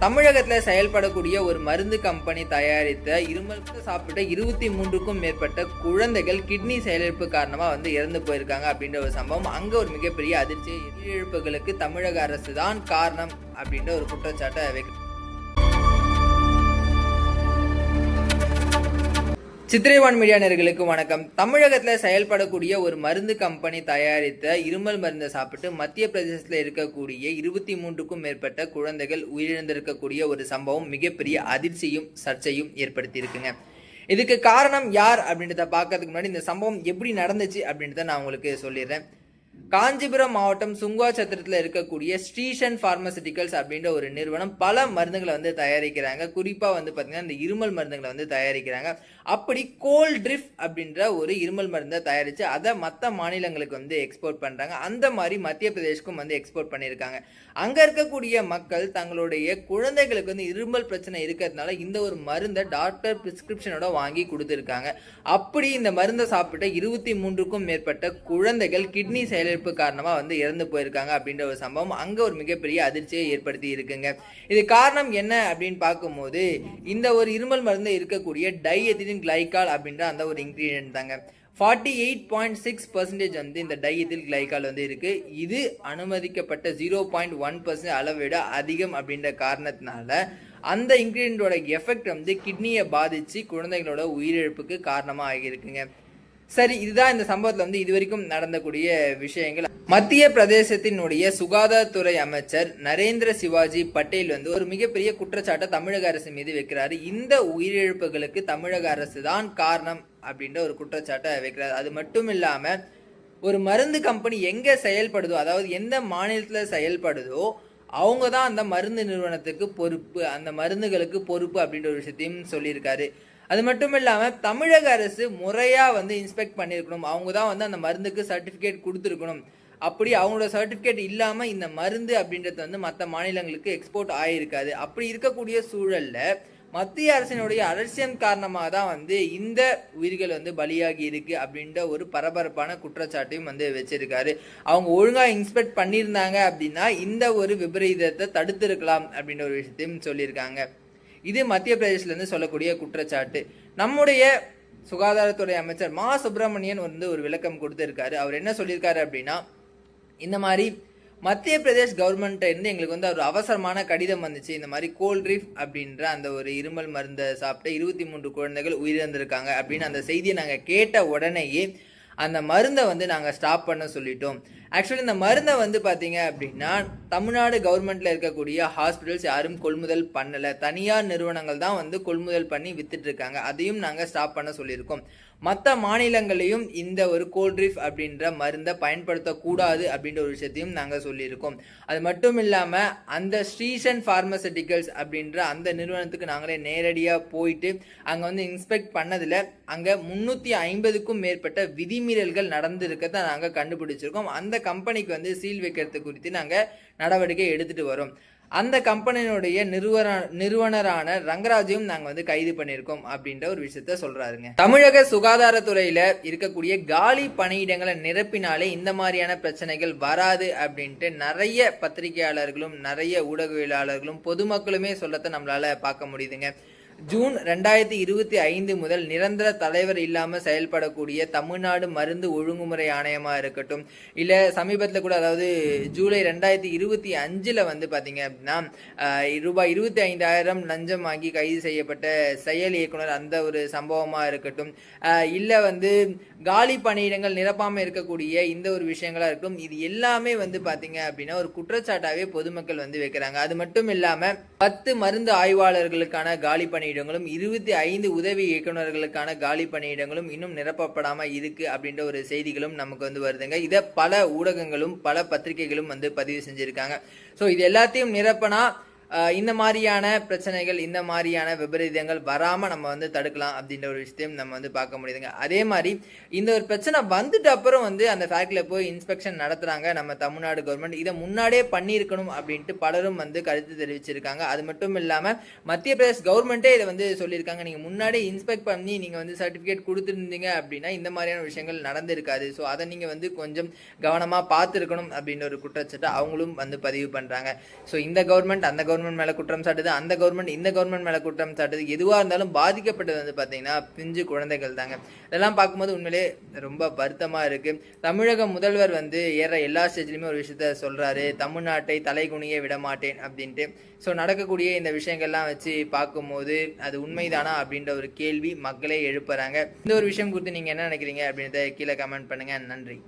தமிழகத்தில் செயல்படக்கூடிய ஒரு மருந்து கம்பெனி தயாரித்த இருமல் சாப்பிட்ட இருபத்தி மூன்றுக்கும் மேற்பட்ட குழந்தைகள் கிட்னி செயலிழப்பு காரணமாக வந்து இறந்து போயிருக்காங்க அப்படின்ற ஒரு சம்பவம். அங்கே ஒரு மிகப்பெரிய அதிர்ச்சி இழப்புகளுக்கு தமிழக அரசு தான் காரணம் அப்படின்ற ஒரு குற்றச்சாட்டை வைக்கிறது சித்திரைவான் மீடியா நேர்களுக்கு வணக்கம். தமிழகத்தில் செயல்படக்கூடிய ஒரு மருந்து கம்பெனி தயாரித்த இருமல் மருந்தை சாப்பிட்டு மத்திய பிரதேசத்தில் இருக்கக்கூடிய இருபத்தி மூன்றுக்கும் மேற்பட்ட குழந்தைகள் உயிரிழந்திருக்கக்கூடிய ஒரு சம்பவம் மிகப்பெரிய அதிர்ச்சியும் சர்ச்சையும் ஏற்படுத்தியிருக்குங்க. இதுக்கு காரணம் யார் அப்படின்றத பார்க்கறதுக்கு முன்னாடி இந்த சம்பவம் எப்படி நடந்துச்சு அப்படின்றத நான் உங்களுக்கு சொல்லிடுறேன். காஞ்சிபுரம் மாவட்டம் சுங்கா சத்திரத்தில் இருக்கக்கூடிய ஸ்ரீஷன் பார்மசிட்டிகல்ஸ் அப்படின்ற ஒரு நிறுவனம் பல மருந்துகளை வந்து தயாரிக்கிறாங்க. குறிப்பாக வந்து பார்த்தீங்கன்னா இந்த இருமல் மருந்துகளை வந்து தயாரிக்கிறாங்க. அப்படி கோல்ட் ட்ரிஃப் அப்படின்ற ஒரு இருமல் மருந்தை தயாரித்து அதை மற்ற மாநிலங்களுக்கு வந்து எக்ஸ்போர்ட் பண்ணுறாங்க அந்த மாதிரி மத்திய பிரதேஷ்க்கும் வந்து எக்ஸ்போர்ட் பண்ணியிருக்காங்க. அங்கே இருக்கக்கூடிய மக்கள் தங்களுடைய குழந்தைகளுக்கு வந்து இருமல் பிரச்சனை இருக்கிறதுனால இந்த ஒரு மருந்தை டாக்டர் பிரிஸ்கிரிப்ஷனோட வாங்கி கொடுத்துருக்காங்க. அப்படி இந்த மருந்தை சாப்பிட்ட இருபத்தி மூன்றுக்கும் மேற்பட்ட குழந்தைகள் கிட்னி செயல் செயலிழப்பு காரணமாக வந்து இறந்து போயிருக்காங்க அப்படின்ற ஒரு சம்பவம் அங்கே ஒரு மிகப்பெரிய அதிர்ச்சியை ஏற்படுத்தி இருக்குங்க. இது காரணம் என்ன அப்படின்னு பார்க்கும்போது இந்த ஒரு இருமல் மருந்து இருக்கக்கூடிய டைஎத்திலின் கிளைகால் அப்படின்ற அந்த ஒரு இன்க்ரீடியன்ட் தாங்க. Forty eight point six percentage வந்து இந்த டையத்தில் கிளைகால் வந்து இருக்கு. இது அனுமதிக்கப்பட்ட ஜீரோ பாயிண்ட் ஒன் பர்சன்ட் அளவை விட அதிகம் அப்படின்ற காரணத்தினால அந்த இன்க்ரீடியன்டோட எஃபெக்ட் வந்து கிட்னியை பாதித்து குழந்தைகளோட உயிரிழப்புக்கு காரணமாக ஆகியிருக்குங்க. சரி இதுதான் இந்த சம்பவத்தில் வந்து இதுவரைக்கும் நடந்தக்கூடிய விஷயங்கள். மத்திய பிரதேசத்தினுடைய சுகாதாரத்துறை அமைச்சர் நரேந்திர சிவாஜி பட்டேல் வந்து ஒரு மிகப்பெரிய குற்றச்சாட்டை தமிழக அரசு மீது வைக்கிறாரு. இந்த உயிரிழப்புகளுக்கு தமிழக அரசு தான் காரணம் அப்படின்ற ஒரு குற்றச்சாட்டை வைக்கிறாரு. அது மட்டும் இல்லாமல் ஒரு மருந்து கம்பெனி எங்கே செயல்படுதோ அதாவது எந்த மாநிலத்தில் செயல்படுதோ அவங்க தான் அந்த மருந்து நிறுவனத்துக்கு பொறுப்பு அந்த மருந்துகளுக்கு பொறுப்பு அப்படின்ற ஒரு விஷயத்தையும் சொல்லியிருக்காரு. அது மட்டும் இல்லாமல் தமிழக அரசு முறையாக வந்து இன்ஸ்பெக்ட் பண்ணியிருக்கணும். அவங்க தான் வந்து அந்த மருந்துக்கு சர்டிஃபிகேட் கொடுத்துருக்கணும். அப்படி அவங்களோட சர்டிஃபிகேட் இல்லாமல் இந்த மருந்து அப்படின்றது வந்து மற்ற மாநிலங்களுக்கு எக்ஸ்போர்ட் ஆகியிருக்காது அப்படி இருக்கக்கூடிய சூழல்ல மத்திய அரசினுடைய அலட்சியம் காரணமாக தான் வந்து இந்த உயிர்கள் வந்து பலியாகி இருக்கு அப்படின்ற ஒரு பரபரப்பான குற்றச்சாட்டையும் வந்து வச்சிருக்காரு. அவங்க ஒழுங்காக இன்ஸ்பெக்ட் பண்ணியிருந்தாங்க அப்படின்னா இந்த ஒரு விபரீதத்தை தடுத்திருக்கலாம் அப்படின்ற ஒரு விஷயத்தையும் சொல்லியிருக்காங்க. இது மத்திய பிரதேசிலேருந்து சொல்லக்கூடிய குற்றச்சாட்டு. நம்முடைய சுகாதாரத்துறை அமைச்சர் மா. சுப்பிரமணியன் வந்து ஒரு விளக்கம் கொடுத்துருக்காரு. அவர் என்ன சொல்லியிருக்காரு அப்படின்னா இந்த மாதிரி மத்திய பிரதேஷ் கவர்மெண்ட்டை இருந்து எங்களுக்கு வந்து ஒரு அவசரமான கடிதம் வந்துச்சு. இந்த மாதிரி கோல்ட்ரீஃப் அப்படின்ற அந்த ஒரு இருமல் மருந்தை சாப்பிட்டு இருபத்தி மூன்று குழந்தைகள் உயிரிழந்திருக்காங்க அப்படின்னு அந்த செய்தியை நாங்கள் கேட்ட உடனேயே அந்த மருந்தை வந்து நாங்கள் ஸ்டாப் பண்ண சொல்லிட்டோம். ஆக்சுவலி இந்த மருந்தை வந்து பார்த்தீங்க அப்படின்னா தமிழ்நாடு கவர்மெண்ட்டில் இருக்கக்கூடிய ஹாஸ்பிட்டல்ஸ் யாரும் கொள்முதல் பண்ணலை. தனியார் நிறுவனங்கள் தான் வந்து கொள்முதல் பண்ணி வித்துட்டு இருக்காங்க அதையும் நாங்கள் ஸ்டாப் பண்ண சொல்லியிருக்கோம். மற்ற மாநிலங்களையும் இந்த ஒரு கோல்ட்ரிஃப் அப்படின்ற மருந்தை பயன்படுத்தக்கூடாது அப்படின்ற ஒரு விஷயத்தையும் நாங்கள் சொல்லியிருக்கோம். அது மட்டும் இல்லாமல் அந்த ஸ்ரீசன் ஃபார்மசூட்டிக்கல்ஸ் அப்படின்ற அந்த நிறுவனத்துக்கு நாங்களே நேரடியாக போயிட்டு அங்கே வந்து இன்ஸ்பெக்ட் பண்ணதில் அங்கே முந்நூற்றி ஐம்பதுக்கும் மேற்பட்ட விதிமீறல்கள் நடந்திருக்கதை நாங்கள் கண்டுபிடிச்சிருக்கோம். அந்த கம்பெனிக்கு வந்து சீல் வைக்கிறது குறித்து நாங்கள் நடவடிக்கை எடுத்துகிட்டு வரும். அந்த கம்பெனியினுடைய நிறுவன நிறுவனரான ரங்கராஜையும் நாங்கள் வந்து கைது பண்ணியிருக்கோம் அப்படின்ற ஒரு விஷயத்த சொல்றாருங்க. தமிழக சுகாதாரத்துறையில இருக்கக்கூடிய காலி பணியிடங்களை நிரப்பினாலே இந்த மாதிரியான பிரச்சனைகள் வராது அப்படின்ட்டு நிறைய பத்திரிகையாளர்களும் நிறைய ஊடகவியலாளர்களும் பொதுமக்களுமே சொல்லத்தை நம்மளால பார்க்க முடியுதுங்க. ஜூன் ரெண்டாயிரத்தி இருபத்தி ஐந்து முதல் நிரந்தர தலைவர் இல்லாமல் செயல்படக்கூடிய தமிழ்நாடு மருந்து ஒழுங்குமுறை ஆணையமாக இருக்கட்டும். இல்லை சமீபத்தில் கூட அதாவது ஜூலை ரெண்டாயிரத்தி இருபத்தி அஞ்சில் வந்து பார்த்தீங்க அப்படின்னா ரூபாய் இருபத்தி ஐந்தாயிரம் லஞ்சம் வாங்கி கைது செய்யப்பட்ட செயல் இயக்குனர் அந்த ஒரு சம்பவமாக இருக்கட்டும். இல்லை வந்து காலி பணியிடங்கள் நிரப்பாமல் இருக்கக்கூடிய இந்த ஒரு விஷயங்களாக இருக்கட்டும். இது எல்லாமே வந்து பார்த்தீங்க அப்படின்னா ஒரு குற்றச்சாட்டாகவே பொதுமக்கள் வந்து வைக்கிறாங்க. அது மட்டும் இல்லாமல் பத்து மருந்து ஆய்வாளர்களுக்கான காலி பணியிடங்களும் இருபத்தி ஐந்து உதவி இயக்குநர்களுக்கான காலி பணியிடங்களும் இன்னும் நிரப்பப்படாமல் இருக்கு அப்படின்ற ஒரு செய்திகளும் நமக்கு வந்து வருதுங்க. இதை பல ஊடகங்களும் பல பத்திரிகைகளும் வந்து பதிவு செஞ்சிருக்காங்க. ஸோ இது எல்லாத்தையும் நிரப்பினா இந்த மாதிரியான பிரச்சனைகள் இந்த மாதிரியான விபரீதங்கள் வராமல் நம்ம வந்து தடுக்கலாம் அப்படின்ற ஒரு விஷயத்தையும் நம்ம வந்து பார்க்க முடியுதுங்க. அதே மாதிரி இந்த ஒரு பிரச்சனை வந்துட்டு அப்புறம் வந்து அந்த ஃபேக்ட்ரியில் போய் இன்ஸ்பெக்ஷன் நடத்துகிறாங்க நம்ம தமிழ்நாடு கவர்மெண்ட் இதை முன்னாடியே பண்ணியிருக்கணும் அப்படின்ட்டு பலரும் வந்து கருத்து தெரிவிச்சிருக்காங்க. அது மட்டும் இல்லாமல் மத்திய பிரதேஷ் கவர்மெண்ட்டே இதை வந்து சொல்லியிருக்காங்க. நீங்கள் முன்னாடியே இன்ஸ்பெக்ட் பண்ணி நீங்கள் வந்து சர்டிஃபிகேட் கொடுத்துருந்தீங்க அப்படின்னா இந்த மாதிரியான விஷயங்கள் நடந்திருக்காது. ஸோ அதை நீங்கள் வந்து கொஞ்சம் கவனமாக பார்த்துருக்கணும் அப்படின்ற ஒரு குற்றச்சாட்டை அவங்களும் வந்து பதிவு பண்ணுறாங்க ஸோ இந்த கவர்மெண்ட் அந்த கவர்மெண்ட் கவர்மெண்ட் மேலே குற்றம் சாட்டுது அந்த கவர்மெண்ட் இந்த கவர்மெண்ட் மேலே குற்றம் சாட்டுது. எதுவாக இருந்தாலும் பாதிக்கப்பட்டது வந்து பார்த்தீங்கன்னா பிஞ்சு குழந்தைகள் தாங்க இதெல்லாம் பார்க்கும்போது உண்மையிலே ரொம்ப வருத்தமாக இருக்குது தமிழக முதல்வர் வந்து ஏற எல்லா ஸ்டேஜ்லையுமே ஒரு விஷயத்த சொல்கிறாரு தமிழ்நாட்டை தலைகுனிய விட மாட்டேன் அப்படின்ட்டு. ஸோ நடக்கக்கூடிய இந்த விஷயங்கள்லாம் வச்சு பார்க்கும்போது அது உண்மைதானா அப்படின்ற ஒரு கேள்வி மக்களே எழுப்புறாங்க. இந்த ஒரு விஷயம் குறித்து நீங்கள் என்ன நினைக்கிறீங்க அப்படின்றத கீழே கமெண்ட் பண்ணுங்கள் நன்றி.